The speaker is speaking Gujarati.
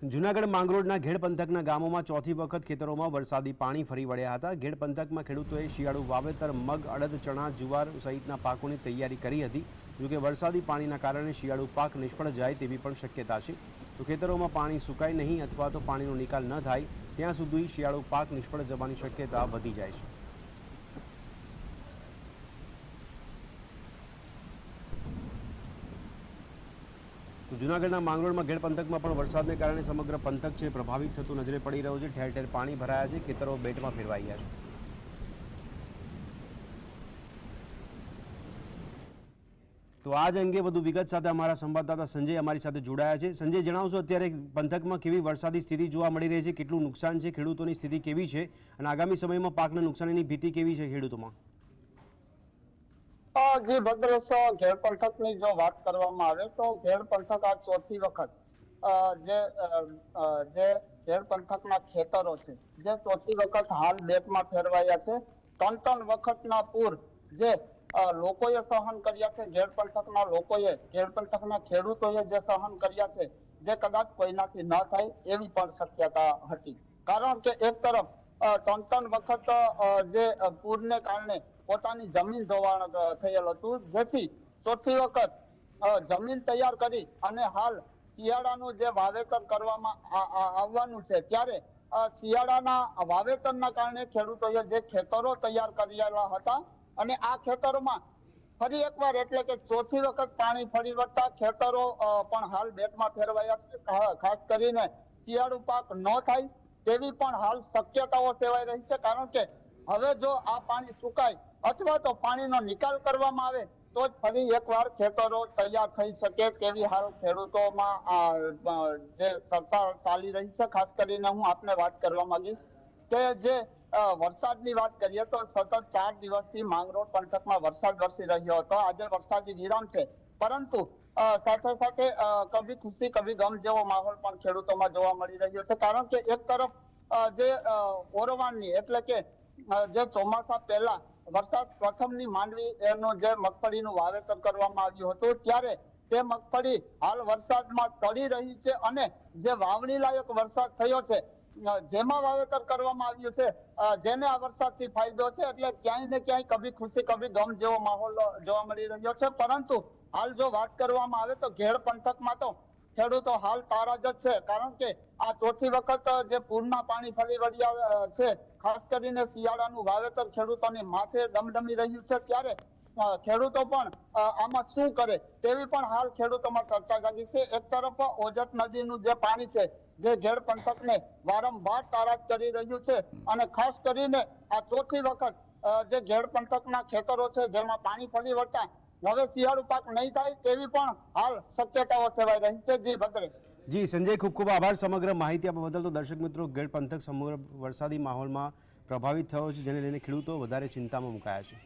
જૂનાગઢ માંગરોળના ઘેડ પંથકના ગામોમાં ચોથી વખત ખેતરોમાં વરસાદી પાણી ફરી વળ્યા હતા. ઘેડ પંથકમાં ખેડૂતોએ શિયાળુ વાવેતર, મગ, અડદ, ચણા, જુવાર સહિતના પાકોની તૈયારી કરી હતી. જોકે વરસાદી પાણીના કારણે શિયાળુ પાક નિષ્ફળ જાય તેવી પણ શક્યતા છે. તો ખેતરોમાં પાણી સુકાય નહીં અથવા તો પાણીનો નિકાલ ન થાય, ત્યાં સુધી શિયાળુ પાક નિષ્ફળ જવાની શક્યતા વધી જાય છે. તો જૂનાગઢના માંગરોળમાં ઘેડ પંથકમાં પણ વરસાદને કારણે સમગ્ર પંથક છે, પ્રભાવિત થતું નજરે પડી રહ્યું છે. ઠેર ઠેર પાણી ભરાયા છે, ખેતરો બેટમાં ફેરવાઈ છે. તો આ જ અંગે વધુ વિગત સાથે અમારા સંવાદદાતા સંજય અમારી સાથે જોડાયા છે. સંજય, જણાવશો અત્યારે પંથકમાં કેવી વરસાદી સ્થિતિ જોવા મળી રહી છે, કેટલું નુકસાન છે, ખેડૂતોની સ્થિતિ કેવી છે અને આગામી સમયમાં પાકના નુકસાનીની ભીતિ કેવી છે ખેડૂતોમાં? જી ભદ્રેશ ઘેડ પંથકની જો વાત કરવામાં આવે તો ઘેડ પંથક આ ચોથી વખત જે જે ઘેડ પંથકના ખેતરો છે, જે ચોથી વખત હાલ બેટમાં ફેરવાયા છે. ત્રણ ત્રણ વખતના પૂર જે લોકોએ સહન કર્યા છે ઘેડ પંથકના લોકોએ ઘેડ પંથકના ખેડૂતોએ જે સહન કર્યા છે, જે કદાચ કોઈનાથી ન થાય એવી પણ શક્યતા હતી. કારણ કે એક તરફ ત્રણ ત્રણ વખત જે પૂરને કારણે પોતાની જમીન ધોવાણ થયેલ હતું. જેથી ચોથી વખત જમીન તૈયાર કરી અને હાલ શિયાળાનું જે વાવેતર કરવામાં આવવાનું છે, ત્યારે શિયાળાના વાવેતરના કારણે ખેડૂતોએ જે ખેતરો તૈયાર કરેલા હતા અને આ ખેતરોમાં ફરી એકવાર એટલે કે ચોથી વખત પાણી ફરી વળતા ખેતરો પણ હાલ બેટમાં ફેરવાયા છે. ખાસ કરીને શિયાળુ પાક ન થાય તેવી પણ હાલ શક્યતાઓ સેવાઈ રહી છે. કારણ કે હવે જો આ પાણી સુકાય અથવા તો પાણીનો નિકાલ કરવામાં આવે, તો જ ફરી એકવાર ખેતરો તૈયાર થઈ શકે તેવી હાલ ખેડૂતોમાં જે ચર્ચા ચાલી રહી છે, ખાસ કરીને હું આપને વાત કરવા માંગીશ કે જે વરસાદની વાત કરીએ તો સતત ચાર દિવસથી માંગરોળ પંથકમાં વરસાદ વરસી રહ્યો હતો. આજે વરસાદી વિરામ છે. પરંતુ સાથે સાથે કભી ખુશી, કભી ગમ જેવો માહોલ પણ ખેડૂતોમાં જોવા મળી રહ્યો છે. કારણ કે એક તરફ જે ઓરવાણની એટલે કે જે ચોમાસા પહેલા વરસાદ પ્રથમની માંડવી એનું જે મગફળીનું વાવેતર કરવામાં આવ્યું હતું, ત્યારે તે મગફળી હાલ વરસાદમાં તળી રહી છે અને જે વાવણી લાયક વરસાદ થયો છે જેમાં વાવેતર કરવામાં આવ્યું છે જેને આ વરસાદથી ફાયદો છે, એટલે ક્યાંય ને ક્યાંય કભી ખુશી, કભી ગમ જેવો માહોલ જોવા મળી રહ્યો છે. પરંતુ હાલ જો વાત કરવામાં આવે તો ઘેડ પંથકમાં તો ખેડૂતો હાલ તારાજ છે. કારણ કે આ ચોથી વખત જે પૂરના પાણી ફરી વળ્યા છે, ખાસ કરીને શિયાળાનું વાવેતર ખેડૂતોની માથે દમદમી રહ્યું છે. ત્યારે ખેડૂતો પણ આમાં શું કરે તેવી પણ હાલ ખેડૂતોમાં ચર્ચા જાગી છે. એક તરફ ઓજત નદીનું જે પાણી છે, જે ઘેડ પંથકને વારંવાર તારાજ કરી રહ્યું છે અને ખાસ કરીને આ ચોથી વખત જે ઘેડ પંથકના ખેતરો છે, જેમાં પાણી ફરી વળતા હવે શિયાળુ પાક નહીં થાય તેવી પણ હાલ શક્યતાઓ સેવાઈ રહી છે. જી ભદ્રેશ. જી, સંજય, ખૂબ ખૂબ આભાર. સમગ્ર માહિતી આપવા બદલ તો દર્શક મિત્રો ગેડ પંથક સમગ્ર વરસાદી માહોલમાં પ્રભાવિત થયો છે, જેને લઈને ખેડૂતો વધારે ચિંતામાં મુકાયા છે.